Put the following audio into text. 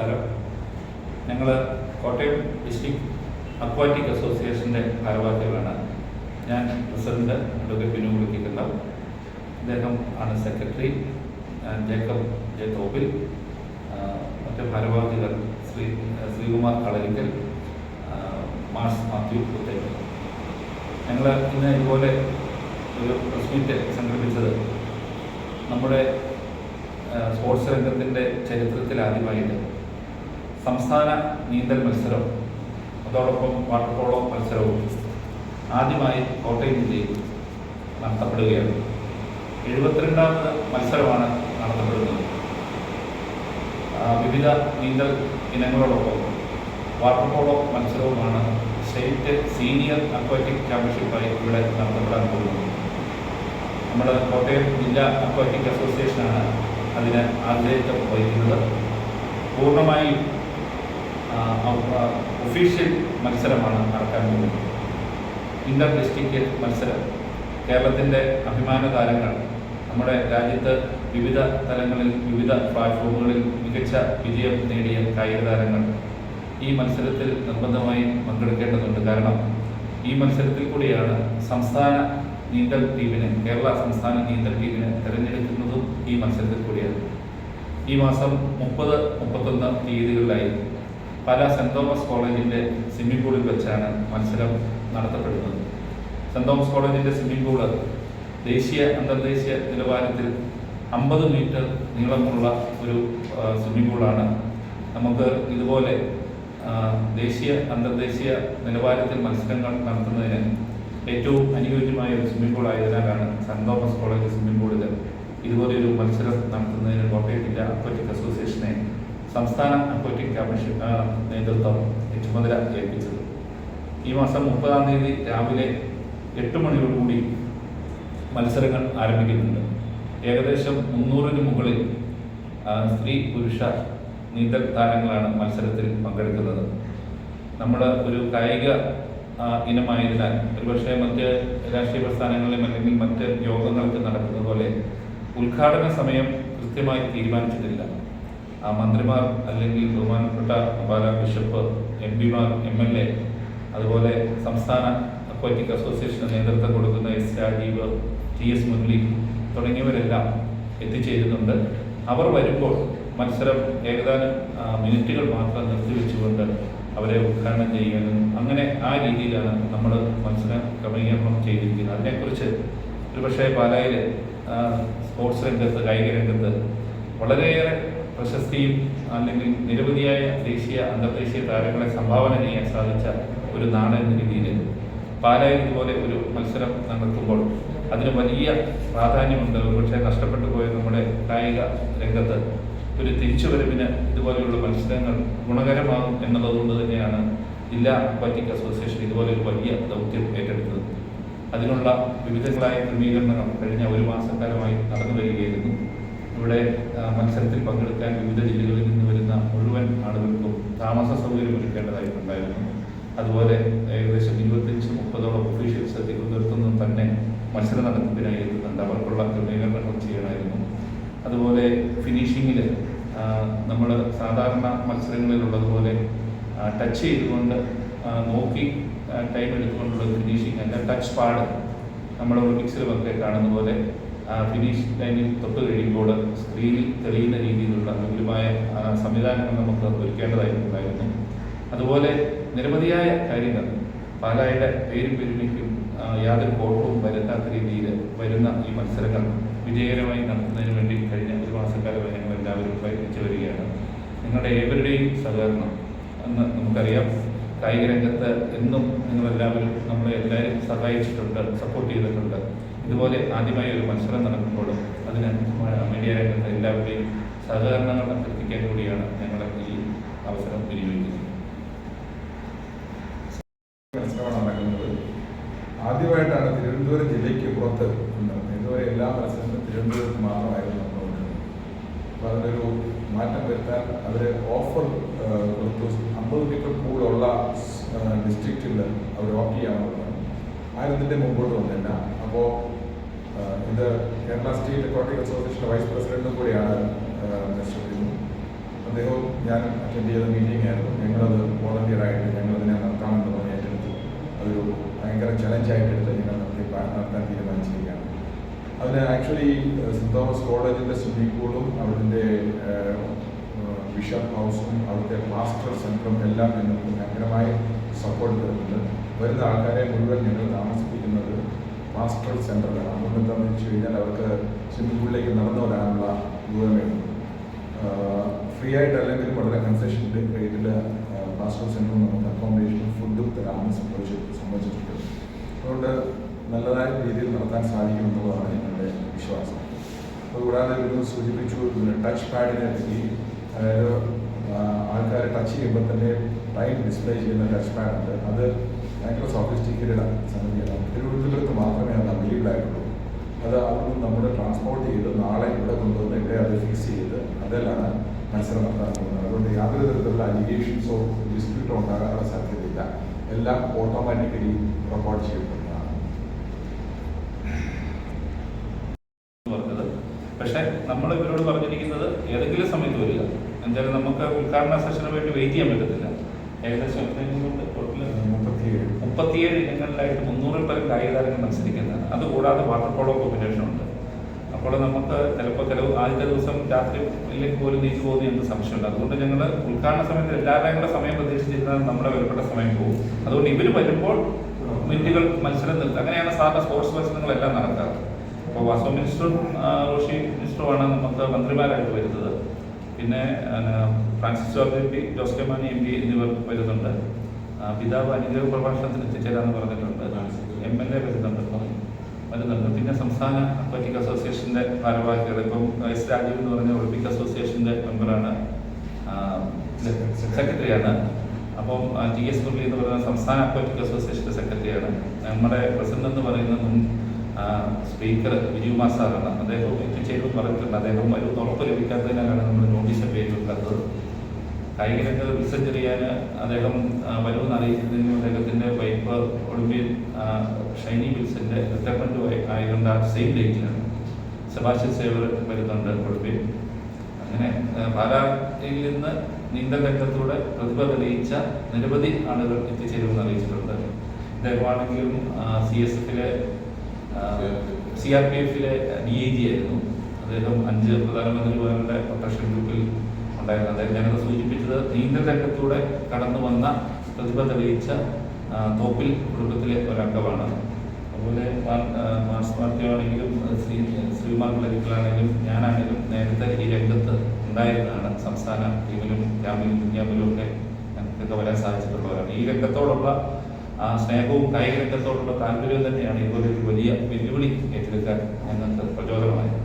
നമസ്കാരം ഞങ്ങൾ Kottayam district aquatic അസോസിയേഷന്റെ ഭാരവാഹികളാണ്. ഞാൻ പ്രസിഡന്റ് അഡ്വക്കേറ്റ് ബിനു വിളിക്കുന്നു അദ്ദേഹം ആണ് സെക്രട്ടറി. Jacob J Thoppil. മറ്റ് ഭാരവാഹികൾ ശ്രീ ശ്രീകുമാർ കളരിക്കൽ മാർസ് മാത്യു കുത്തേക്കൽ ഞങ്ങൾ ഇന്ന് ഇതുപോലെ ഒരു പ്രസ് മീറ്റ് സംഘടിപ്പിച്ചത് നമ്മുടെ സ്പോർട്സ് രംഗത്തിന്റെ ചരിത്രത്തിൽ ആദ്യമായിട്ട് സംസ്ഥാന നീന്തൽ മത്സരം അതോടൊപ്പം വാട്ടർ പോളോ മത്സരവും ആദ്യമായി കോട്ടയം ജില്ലയിൽ നടത്തപ്പെടുകയാണ്. എഴുപത്തിരണ്ടാമത് മത്സരമാണ് നടത്തപ്പെടുന്നത്. വിവിധ നീന്തൽ ഇനങ്ങളോടൊപ്പം വാട്ടർ പോളോ മത്സരവുമാണ് സ്റ്റേറ്റ് സീനിയർ അക്വാറ്റിക് ചാമ്പ്യൻഷിപ്പായി ഇവിടെ നടത്തപ്പെടാൻ പോകുന്നത്. നമ്മുടെ കോട്ടയം ജില്ലാ അക്വാറ്റിക് അസോസിയേഷനാണ് അതിന് ആതിഥേയത്വം വഹിക്കുന്നത്. പൂർണമായും ഒഫീഷ്യൽ മത്സരമാണ് നടക്കാൻ പോകുന്നത്. ഇന്റർ ഡിസ്ട്രിക്ട് മത്സരം. കേരളത്തിന്റെ അഭിമാന താരങ്ങൾ. നമ്മുടെ രാജ്യത്ത് വിവിധ തലങ്ങളിൽ വിവിധ പ്ലാറ്റ്ഫോമുകളിൽ മികച്ച വിജയം നേടിയ കായിക താരങ്ങൾ ഈ മത്സരത്തിൽ നിർബന്ധമായും പങ്കെടുക്കേണ്ടതുണ്ട്. കാരണം ഈ മത്സരത്തിൽ കൂടിയാണ് സംസ്ഥാന നീന്തൽ ടീമിനെ കേരള സംസ്ഥാന നീന്തൽ ടീമിനെ തിരഞ്ഞെടുക്കുന്നതും ഈ മത്സരത്തിൽ കൂടിയാണ് ഈ മാസം മുപ്പത് മുപ്പത്തൊന്ന് തീയതികളിലായി പല സെന്റ് തോമസ് കോളേജിന്റെ സ്വിമ്മിംഗ് പൂളിൽ വെച്ചാണ് മത്സരം നടത്തപ്പെടുന്നത്. സെന്റ് തോമസ് കോളേജിന്റെ സ്വിമ്മിംഗ് പൂൾ ദേശീയ അന്തർദേശീയ നിലവാരത്തിൽ അമ്പത് മീറ്റർ നീളമുള്ള ഒരു സ്വിമ്മിംഗ് പൂളാണ്. നമുക്ക് ഇതുപോലെ ദേശീയ അന്തർദേശീയ നിലവാരത്തിൽ മത്സരങ്ങൾ നടത്തുന്നതിന് ഏറ്റവും അനുയോജ്യമായ ഒരു സ്വിമ്മിംഗ് പൂൾ ആയതിനാലാണ് സെന്റ് തോമസ് കോളേജ് സ്വിമ്മിംഗ് പൂളിൽ ഇതുപോലെയൊരു മത്സരം നടത്തുന്നതിന് കോട്ടയം ജില്ലാ അത്ലറ്റിക് അസോസിയേഷനെ സംസ്ഥാന അക്വറ്റിക് കമ്മീഷൻ നേതൃത്വം ചുമതല ഏൽപ്പിച്ചത്. ഈ മാസം മുപ്പതാം തീയതി രാവിലെ എട്ട് മണിയോടുകൂടി മത്സരങ്ങൾ ആരംഭിക്കുന്നുണ്ട്. ഏകദേശം മുന്നൂറിന് മുകളിൽ സ്ത്രീ പുരുഷ നീന്തൽ താരങ്ങളാണ് മത്സരത്തിൽ പങ്കെടുക്കുന്നത്. നമ്മൾ ഒരു കായിക ഇനമായതിനാൽ ഒരുപക്ഷെ മറ്റ് രാഷ്ട്രീയ പ്രസ്ഥാനങ്ങളിലും അല്ലെങ്കിൽ മറ്റ് യോഗങ്ങൾക്ക് നടക്കുന്നത് പോലെ ഉദ്ഘാടന സമയം കൃത്യമായി തീരുമാനിച്ചിട്ടില്ല. ആ മന്ത്രിമാർ അല്ലെങ്കിൽ ബഹുമാനപ്പെട്ട പാല ബിഷപ്പ് എം പിമാർ എം എൽ എ അതുപോലെ സംസ്ഥാന അക്വാറ്റിക് അസോസിയേഷന് നേതൃത്വം കൊടുക്കുന്ന S Rajeev T S Murali തുടങ്ങിയവരെല്ലാം എത്തിച്ചേരുന്നുണ്ട്. അവർ വരുമ്പോൾ മത്സരം ഏകദാനം മിനിറ്റുകൾ മാത്രം നിർത്തിവെച്ചുകൊണ്ട് അവരെ ഉദ്ഘാടനം ചെയ്യാനും അങ്ങനെ ആ രീതിയിലാണ് നമ്മൾ മത്സരം ക്രമീകരണം ചെയ്തിരിക്കുന്നത്. അതിനെക്കുറിച്ച് ഒരുപക്ഷെ പാലായിൽ സ്പോർട്സ് രംഗത്ത് കായിക രംഗത്ത് വളരെയേറെ പ്രശസ്തിയും അല്ലെങ്കിൽ നിരവധിയായ ദേശീയ അന്തർദേശീയ താരങ്ങളെ സംഭാവന ചെയ്യാൻ സാധിച്ച ഒരു നാട് എന്ന രീതിയിൽ പാലായി ഇതുപോലെ ഒരു മത്സരം നടത്തുമ്പോൾ അതിന് വലിയ പ്രാധാന്യമുണ്ട്. ഒരുപക്ഷെ നഷ്ടപ്പെട്ടു പോയ നമ്മുടെ കായിക രംഗത്ത് ഒരു തിരിച്ചുവരവിന് ഇതുപോലെയുള്ള മത്സരങ്ങൾ ഗുണകരമാകും എന്നുള്ളതുകൊണ്ട് തന്നെയാണ് ജില്ലാ അക്വാറ്റിക് അസോസിയേഷൻ ഇതുപോലെ ഒരു വലിയ ദൗത്യം ഏറ്റെടുത്തത്. അതിനുള്ള വിവിധങ്ങളായ ക്രമീകരണങ്ങൾ കഴിഞ്ഞ ഒരു മാസക്കാലമായി നടന്നു വരികയായിരുന്നു. ഇവിടെ മത്സരത്തിൽ പങ്കെടുക്കാൻ വിവിധ ജില്ലകളിൽ നിന്ന് വരുന്ന മുഴുവൻ ആളുകൾക്കും താമസ സൗകര്യം ഒരുക്കേണ്ടതായിട്ടുണ്ടായിരുന്നു. അതുപോലെ ഏകദേശം ഇരുപത്തഞ്ച് മുപ്പതോളം ഒഫീഷ്യൽസ് തിരുവനന്തപുരത്തു നിന്ന് തന്നെ മത്സരം നടത്തിപ്പിനായി എത്തുന്നുണ്ട്. അവർക്കുള്ള ക്രമീകരണങ്ങൾ ചെയ്യണമായിരുന്നു. അതുപോലെ ഫിനിഷിങ്ങിൽ നമ്മൾ സാധാരണ മത്സരങ്ങളിലുള്ളതുപോലെ ടച്ച് ചെയ്തുകൊണ്ട് നോക്കി ടൈം എടുത്തുകൊണ്ടുള്ള ഫിനിഷിങ് അല്ല ടച്ച് പാഡ് നമ്മുടെ ഒളിമ്പിക്സിലുമൊക്കെ കാണുന്ന പോലെ ഫിനിഷ് ലൈനിൽ തൊട്ട് കഴിയുമ്പോൾ സ്ക്രീനിൽ തെളിയുന്ന രീതിയിലുള്ള വിപുലമായ സംവിധാനങ്ങൾ നമുക്ക് ഒരുക്കേണ്ടതായിട്ടുണ്ടായിരുന്നു. അതുപോലെ നിരവധിയായ കാര്യങ്ങൾ. പാലായുടെ പേരും പെരുമയ്ക്കും യാതൊരു കോട്ടവും വരുത്താത്ത രീതിയിൽ വരുന്ന ഈ മത്സരങ്ങൾ വിജയകരമായി നടത്തുന്നതിന് വേണ്ടി കഴിഞ്ഞ ഒരു മാസക്കാലമായി ഞങ്ങൾ എല്ലാവരും പ്രയത്നിച്ചു വരികയാണ്. നിങ്ങളുടെ ഏവരുടെയും സഹകരണം എന്ന് നമുക്കറിയാം. കായിക രംഗത്ത് എന്നും നിങ്ങളെല്ലാവരും നമ്മളെ എല്ലാവരും സഹായിച്ചിട്ടുണ്ട് സപ്പോർട്ട് ചെയ്തിട്ടുണ്ട്. ഇതുപോലെ ആദ്യമായി ഒരു മത്സരം നടക്കുമ്പോഴും അതിന് മീഡിയ രംഗത്ത് എല്ലാവരുടെയും സഹകരണങ്ങൾ അഭ്യർത്ഥിക്കാൻ കൂടിയാണ് ഞങ്ങൾ ഈ അവസരം വിനിയോഗിക്കുന്നത്. ആദ്യമായിട്ടാണ് തിരുവനന്തപുരം ജില്ലയ്ക്ക് പുറത്ത് ഇതുവരെ എല്ലാ മത്സരങ്ങളും തിരുവനന്തപുരത്ത് മാത്രമായിരുന്നു നടന്നുകൊണ്ടിരുന്നത്. അപ്പോൾ അതിനൊരു മാറ്റം വരുത്താൻ അവർ ഓഫർ കൊടുത്തു. അമ്പത് മീറ്റർ പൂളുള്ള ഡിസ്ട്രിക്റ്റിൽ അവർ വർക്ക് ചെയ്യാമെന്ന് പറഞ്ഞു ആരും ഇതിന്റെ മുമ്പോട്ട് വന്നില്ല. അപ്പോൾ ഇത് കേരള സ്റ്റേറ്റ് അക്വാട്ടിക് അസോസിയേഷന്റെ വൈസ് പ്രസിഡന്റും കൂടിയാണ് മിസ്റ്റർ അദ്ദേഹവും ഞാൻ അറ്റൻഡ് ചെയ്ത മീറ്റിംഗ് ആയിരുന്നു. ഞങ്ങളത് വോളണ്ടിയറായിട്ട് ഞങ്ങളതിനെ നടത്താമെന്ന് പറഞ്ഞ് ഏറ്റെടുത്തു. അതൊരു ഭയങ്കര ചലഞ്ചായിട്ട് എടുത്ത് ഞങ്ങൾ നടത്തി നടത്താൻ തീരുമാനിച്ചിരിക്കുകയാണ്. അതിന് ആക്ച്വലി സെന്റ് തോമസ് കോളേജിന്റെ സ്വിമ്മിംഗ് പൂളും അവിടുത്തെ ബിഷപ്പ് ഹൗസും അവിടുത്തെ മാസ്റ്റർ സെന്ററും എല്ലാം ഞങ്ങൾക്ക് ഭയങ്കരമായി സപ്പോർട്ട് തരുന്നുണ്ട് വരുന്ന ആൾക്കാരെ മുഴുവൻ ഞങ്ങൾ താമസിപ്പിക്കുന്നത് മാസ്റ്റർ സെന്ററിലാണ് അതുകൊണ്ട് എന്താണെന്ന് വെച്ച് കഴിഞ്ഞാൽ അവർക്ക് സ്വിമ്മിംഗ് പൂളിലേക്ക് നടന്നു വരാനുള്ള ദൂരമേ ഫ്രീ അല്ലെങ്കിൽ വളരെ കൺസെഷൻ റേറ്റിൽ മാസ്റ്റർ സെന്ററും നമുക്ക് അക്കോമഡേഷനും ഫുഡും തരാമെന്ന് സംഭവിച്ചു സംഭവിച്ചിട്ടുണ്ട് അതുകൊണ്ട് നല്ലതായ രീതിയിൽ നടത്താൻ സാധിക്കുമെന്നുള്ളതാണ് ഞങ്ങളുടെ വിശ്വാസം. അതുകൂടാതെ ഇവിടുന്ന് സൂചിപ്പിച്ചു ടച്ച് പാഡിനെ പറ്റി അതായത് ആൾക്കാർ ടച്ച് ചെയ്യുമ്പോൾ തന്നെ ടൈം ഡിസ്പ്ലേ ചെയ്യുന്ന ടച്ച് പാഡ് ഉണ്ട്. അത് ഭയങ്കര സോഫിസ്റ്റിക്കേറ്റഡ് സംഗതിയാണ് തിരുവനന്തപുരത്ത് മാത്രമേ അത് അവൈലബിൾ ആയിട്ടുള്ളൂ. അത് അവിടുന്ന് നമ്മൾ ട്രാൻസ്പോർട്ട് ചെയ്ത് നാളെ ഇവിടെ കൊണ്ടുവന്ന് ഇവിടെ അത് ഫിക്സ് ചെയ്ത് അതിലാണ് മത്സരം നടത്താൻ പോകുന്നത് അതുകൊണ്ട് യാതൊരു തരത്തിലുള്ള അലിഗേഷൻസോ ഡിസ്പ്യൂട്ടോ ഉണ്ടാകാനുള്ള സാധ്യതയില്ല. എല്ലാം ഓട്ടോമാറ്റിക്കലി റെക്കോർഡ് ചെയ്യപ്പെടുന്നതാണ് പക്ഷേ നമ്മൾ ഇവരോട് പറഞ്ഞിരിക്കുന്നത് ഏതെങ്കിലും സമയത്ത് വരിക. എന്തായാലും നമുക്ക് ഉദ്ഘാടന സെഷന് വേണ്ടി വെയിറ്റ് ചെയ്യാൻ പറ്റത്തില്ല. ഏകദേശം മുപ്പത്തിയേഴ്. ഇനങ്ങളിലായിട്ട് മുന്നൂറിൽ പരം കായിക താരങ്ങൾ മത്സരിക്കുന്നതാണ്. അതുകൂടാതെ വാട്ടർ പോളോ കോമ്പിനേഷൻ ഉണ്ട്. അപ്പോൾ നമുക്ക് ചിലപ്പോൾ ചില ആദ്യത്തെ ദിവസം രാത്രി ഇല്ലെങ്കിൽ പോലും നീച്ചു പോകുന്ന എന്ത് സംശയമുണ്ട്? അതുകൊണ്ട് ഞങ്ങൾ ഉദ്ഘാടന സമയത്ത് എല്ലാവരുടെയും കൂടെ സമയം പ്രതീക്ഷിച്ചിരുന്നാൽ നമ്മുടെ വിലപ്പെട്ട സമയം പോകും. അതുകൊണ്ട് ഇവർ വരുമ്പോൾ മിനിറ്റുകൾ മത്സരം നിർത്തും അങ്ങനെയാണ് സാറിന്റെ സ്പോർട്സ് മത്സരങ്ങളെല്ലാം നടക്കാറ്. അപ്പോൾ വാസ്തു മിനിസ്റ്ററും റോഷി മിനിസ്റ്ററുമാണ് നമുക്ക് മന്ത്രിമാരായിട്ട് വരുന്നത്. പിന്നെ Francis George M P Jose K Mani M P എന്നിവർ വരുന്നുണ്ട്. പിതാവ് അനുഗ്രഹ പ്രഭാഷണത്തിന് എത്തിച്ചേരാന്ന് പറഞ്ഞിട്ടുണ്ട്. എം എൽ എ വരുന്നുണ്ട് വരുന്നുണ്ട്. പിന്നെ സംസ്ഥാന അത്ലറ്റിക് അസോസിയേഷന്റെ ഭാരവാഹികൾ ഇപ്പം എസ് രാജീവ് എന്ന് പറഞ്ഞ ഒളിമ്പിക് അസോസിയേഷന്റെ മെമ്പറാണ് സെക്രട്ടറിയാണ്. അപ്പം ടി എസ് മുരളി എന്ന് പറയുന്ന സംസ്ഥാന അത്ലറ്റിക് അസോസിയേഷന്റെ സെക്രട്ടറിയാണ്. നമ്മുടെ പ്രസിഡന്റ് എന്ന് പറയുന്ന മുൻ സ്പീക്കർ വിജയ് കുമാർ സാറാണ് അദ്ദേഹം എത്തിച്ചേരും പറഞ്ഞിട്ടുണ്ട്. അദ്ദേഹം ഒരു ഉറപ്പ് ലഭിക്കാത്തതിനാലാണ് നമ്മൾ നോട്ടീസ് പേര് വെക്കാത്തത് കായിക രംഗത്ത് റിസർച്ച് ചെയ്യാൻ അദ്ദേഹം വരുമെന്ന് അറിയിച്ചതിന് അദ്ദേഹത്തിന്റെ വൈഫ് ഒളിമ്പ്യൻ ഷൈനി വിൽസന്റെ റിട്ടയർമെന്റ് ആയതുകൊണ്ട് ആ സെയിം ഡേറ്റിലാണ് സെബാസ്റ്റ്യൻ സേവർ വരുന്നുണ്ട് ഒളിമ്പ്യൻ അങ്ങനെ പാലായിൽ നിന്ന് നീന്തൽ രംഗത്തൂടെ പ്രതിഭ തെളിയിച്ച നിരവധി ആളുകൾ എത്തിച്ചേരുമെന്ന് അറിയിച്ചിട്ടുണ്ട്. ഇദ്ദേഹമാണെങ്കിലും സി എസ് എഫിലെ സി ആർ പി എഫിലെ ഡി ഐ ജി ആയിരുന്നു. അദ്ദേഹം അഞ്ച് പ്രധാനമന്ത്രിമാരുടെ പ്രൊട്ടക്ഷൻ ഗ്രൂപ്പിൽ ഉണ്ടായിരുന്നു. അദ്ദേഹം ഞാനത് സൂചിപ്പിച്ചത് നീന്തൽ രംഗത്തൂടെ കടന്നു വന്ന പ്രതിഭ തെളിയിച്ച തോപ്പിൽ കുടുംബത്തിലെ ഒരംഗമാണ്. അതുപോലെ മാർസ് മാർത്തിയാണെങ്കിലും ശ്രീ ശ്രീമാർ കളരിക്കലാണെങ്കിലും ഞാനാണെങ്കിലും നേരത്തെ ഈ രംഗത്ത് ഉണ്ടായിരുന്നതാണ്. സംസ്ഥാന ടീമിലും ക്യാമ്പിലും ക്യാമ്പിലും ഒക്കെ ഞങ്ങൾക്കൊക്കെ വരാൻ സാധിച്ചിട്ടുള്ളവരാണ്. ഈ രംഗത്തോടുള്ള ആ സ്നേഹവും കായിക രംഗത്തോടുള്ള താല്പര്യവും തന്നെയാണ് ഇതുപോലെ ഒരു വലിയ വെല്ലുവിളി ഏറ്റെടുക്കാൻ ഞങ്ങൾക്ക് പ്രചോദനമായത്.